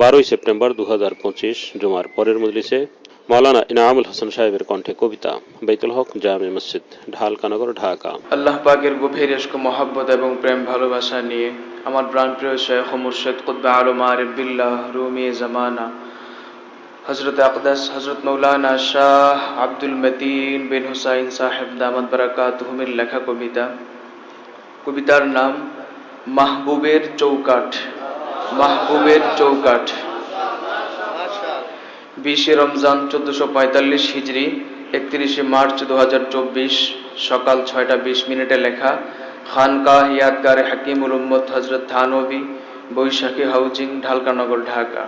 বারোই সেপ্টেম্বর দু হাজার পঁচিশ জুমার পরের মজলিসে মাওলানা ইনামুল হাসান সাহেবের কণ্ঠে কবিতা বাইতুল হক জামে মসজিদ ঢালকানগর ঢাকা। আল্লাহ পাকের গভীর ইস্ক মহাব্বত এবং প্রেম ভালোবাসা নিয়ে আমার প্রাণপ্রিয় শেখ মুর্শেদ কুদ্বা আলম আরিফ বিল্লাহ রুমি জামানা। হজরত আকদাস হজরত মৌলানা শাহ আব্দুল মতিন বিন হুসাইন সাহেব দামাদ বারাকাত হুমের লেখা কবিতা। কবিতার নাম মাহবুবের চৌকাঠ। মাহবুবের চৌকাঠ। বিশে রমজান চোদ্দশো পঁয়তাল্লিশ হিজড়ি একত্রিশে মার্চ দু হাজার চব্বিশ, সকাল ছয়টা বিশ মিনিটে লেখা, খানকাহ ইয়াদগার হাকিমুল উম্মদ হজরত থানবী বৈশাখী হাউজিং, ঢালকানগর, ঢাকা।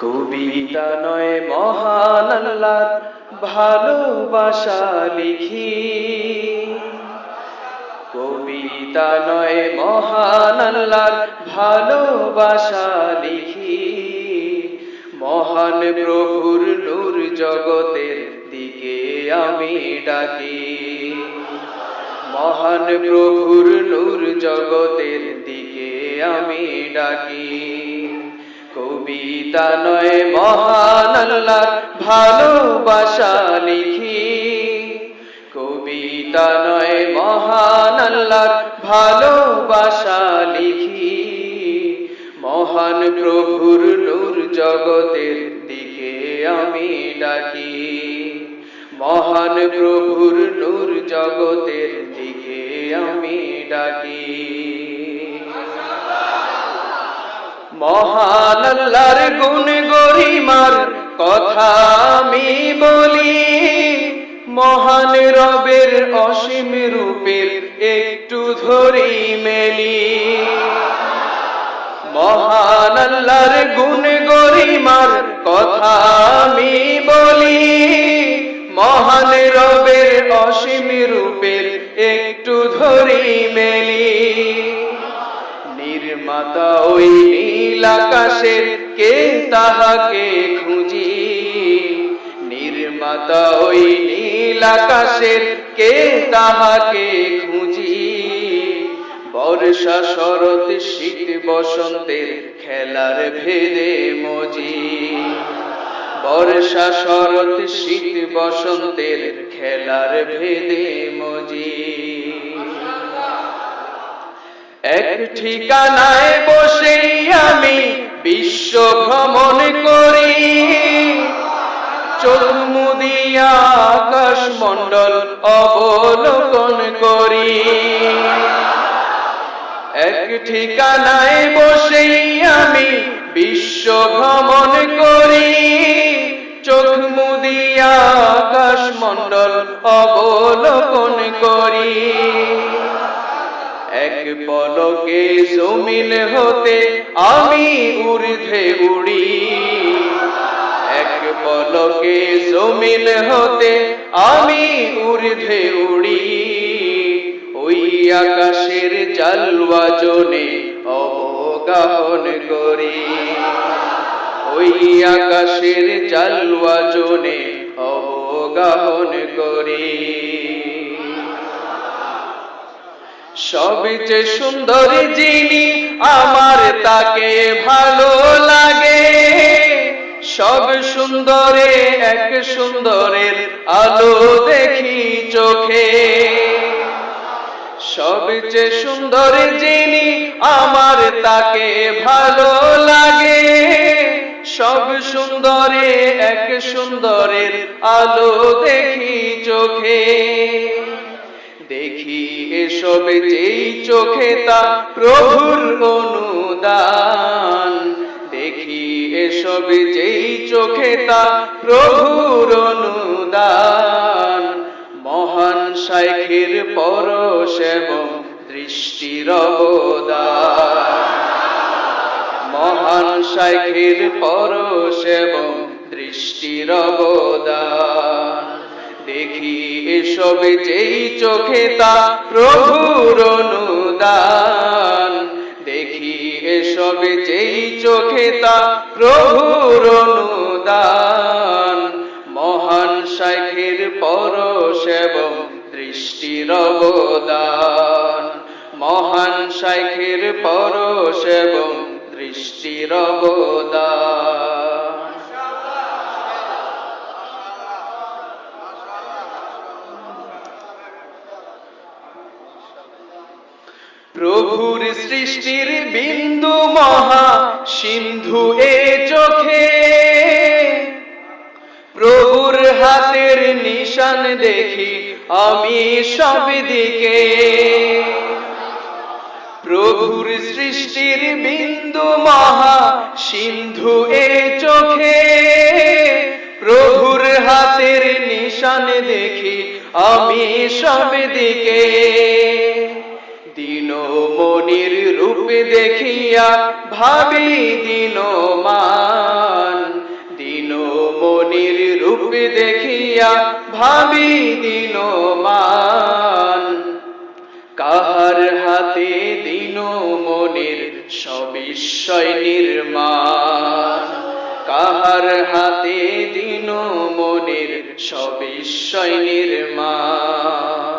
কবিতা নয়, মহান ভালোবাসা লিখি। কবিতা নয়, মহান আল্লাহর ভালোবাসা লিখি। মহান প্রভুর নূর জগতের দিকে আমি ডাকি। মহান প্রভুর নূর জগতের দিকে আমি ডাকি। কবিতা নয়, মহান আল্লাহর ভালোবাসা মহান আল্লাহর ভালোবাসা লিখি। মহান প্রভুর নূর জগতের দিকে আমি ডাকি। মহান প্রভুর নূর জগতের দিকে আমি ডাকি। মহান আল্লাহর গুণ গরিমার কথা আমি বলি। মহান রবের অসীম রূপের একটু ধরি মেলি। মহান আল্লাহর গুণ গরিমার কথা আমি বলি। মহান রবের অসীম রূপের একটু ধরি মেলি। নির্মাতা ওই নীল আকাশের কে তাহাকে খুঁজি? নির্মাতা ওই নীল আকাশের কে তাহাকে খুঁজি? বর্ষা শরৎ, শীত বসন্তের খেলার ভেদে মজি। বর্ষা শরৎ, শীত বসন্তের খেলার ভেদে মজি। এক ঠিকানায় বসে আমি বিশ্ব ভ্রমণ করি। চোখ মুদিয়া আকাশ মণ্ডল অবলোকন করি। এক ঠিকানায় বসে আমি বিশ্ব ভ্রমণ করি। চোখ মুদিয়া আকাশ মণ্ডল অবলোকন করি। এক পলকে জমিন হতে আমি ঊর্ধ্বে উড়ি। পলকে জমিন হতে আমি ঊর্ধ্বে উড়ি? ওই আকাশের জালওয়া জনে অবগাহন করি। ওই আকাশের জালওয়া জনে অবগাহন করি। সবচেয়ে সুন্দর যিনি, আমার তাকে ভালো লাগে। সব সুন্দরে, এক সুন্দরের আলো দেখি চোখে। সবচেয়ে সুন্দর যিনি আমার তাকে ভালো লাগে, সব সুন্দরে, এক সুন্দরের আলো দেখি চোখে। দেখি এসব যেই চোখে তা প্রভুর অনুদান। এসব যেই চোখে তা প্রভুর অনুদান, মহান শাইখের পরশ এবং দৃষ্টির মহান শাইখের পরশ এবং দৃষ্টির দেখি এসব যেই চোখে তা প্রভুর অনুদান এসব যেই চোখে তা প্রভুর অনুদান, মহান শাখের পরশ এবং দৃষ্টির অবদান। মহান শাখের পরশ এবং দৃষ্টির অবদান। প্রভুর সৃষ্টির বিন্দু মহা সিন্ধু এ চোখে। প্রভুর হাতের নিশান দেখি আমি সব দিকে। প্রভুর সৃষ্টির বিন্দু মহা সিন্ধু এ চোখে। প্রভুর হাতের নিশান দেখি আমি সব দিকে। দিন মনির রূপ দেখিয়া ভাবি দিন মান। দিন মনির রূপ দেখিয়া ভাবি দিন মান। কাহার হাতে দিন মনির সবিশ্বয় নির্মাণ? কাহার হাতে দিন মনির সবিশ্বয় নির্মাণ?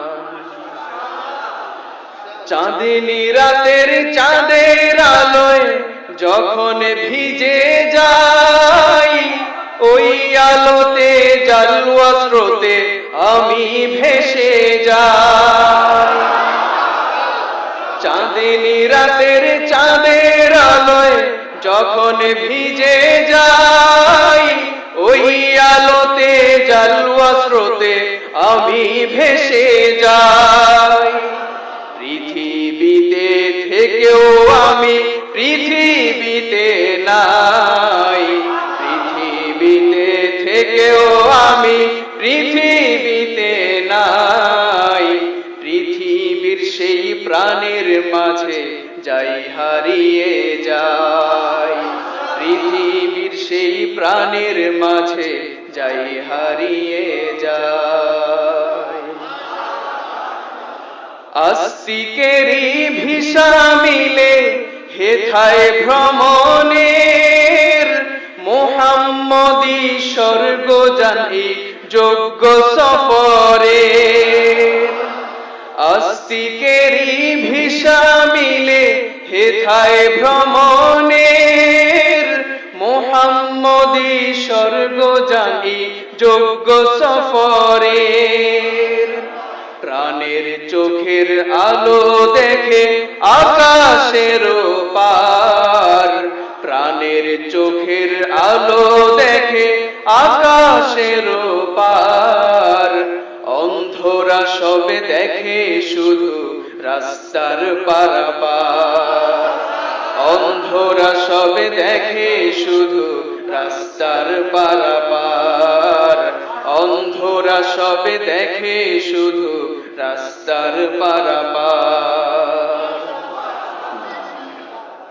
চাঁদিনী রাতের চাঁদের আলোয় যখন ভিজে যাই, ওই আলোতে জালুয়া স্রোতে আমি ভেসে যাই। চাঁদিনী রাতের চাঁদের আলোয় যখন ভিজে যাই, ওই আলোতে জালুয়া স্রোতে আমি ভেসে যাই। থেকেও আমি পৃথিবীতে নাই। পৃথিবীতে থেকেও আমি পৃথিবীতে নাই। পৃথিবীর সেই প্রাণের মাঝে যাই হারিয়ে যাই। পৃথিবীর সেই প্রাণের মাঝে যাই হারিয়ে যায় আস্তিকেরই ভিসা মিলে হেথায় ভ্রমণের মোহাম্মদী স্বর্গ জানি যোগ্য সফরে। আস্তিকেরই ভিসা মিলে হেথায় ভ্রমণের মোহাম্মদী স্বর্গ জানি যোগ্য সফরের প্রাণের চোখের আলো দেখে আকাশের পার প্রাণের চোখের আলো দেখে আকাশের পার অন্ধরা সবে দেখে শুধু রাস্তার পারাপার। অন্ধরা সবে দেখে শুধু রাস্তার পারাপার। অন্ধরা সবে দেখে শুধু রাস্তার পারাপার।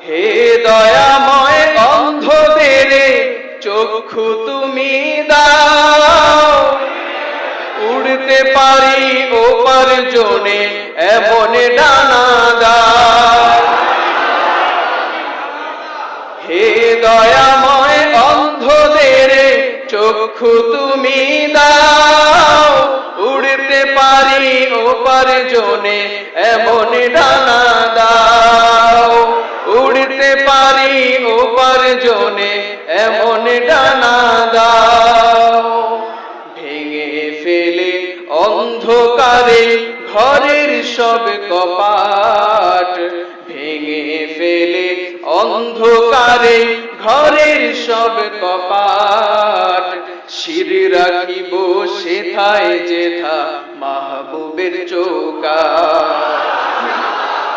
হে দয়াময় অন্ধদের চক্ষু তুমি দাও। উড়তে পারি ওপার জনে এমন ডানা দাও। হে দয়াময় অন্ধদের চক্ষু তুমি দাও। উড়তে পারি ওপার জনে এমন ডানা দাও। উড়তে পারি ওপার জনে এমন ডানা দাও। ভেঙে ফেলে অন্ধকারে ঘরের সব কপাট। ভেঙে ফেলে অন্ধকারে ঘরের সব কপাট। শির রাখিব, সেথায় যেথা মাহবুবের চৌকা।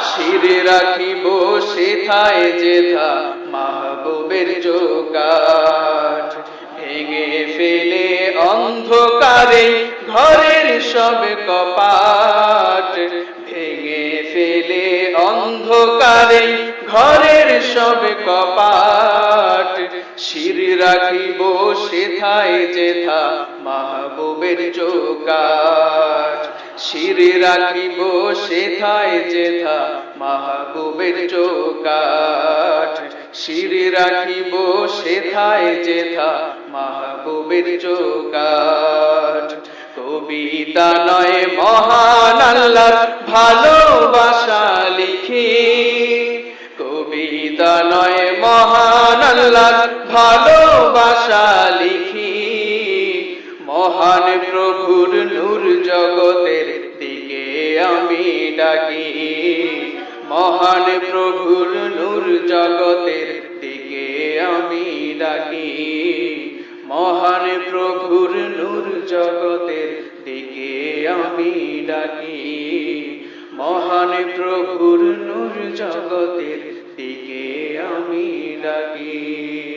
শির রাখিব, সেথায় যেথা মাহবুবের চৌকাট ভেঙে ফেলে অন্ধকারে ঘরের সব কপাট। ভেঙে ফেলে অন্ধকারে ঘরের সব কপাট। রাখিব সেথায় যেথা মাহবুবের শির রাখিব সেথায় যেথা মাহবুবের শির রাখিব সেথায় যেথা মাহবুবের কবিতা নয়, মহান আল্লাহর ভালোবাসা লিখি। কবিতা নয়, মহান আল্লাহ ভালোবাসা লিখি। মহান প্রভুর নূর জগতের দিকে আমি ডাকি। মহান প্রভুর নূর জগতের দিকে আমি ডাকি। মহান প্রভুর নূর জগতের দিকে আমি ডাকি। মহান প্রভুর নূর জগতের দিকে আমি ডাকি।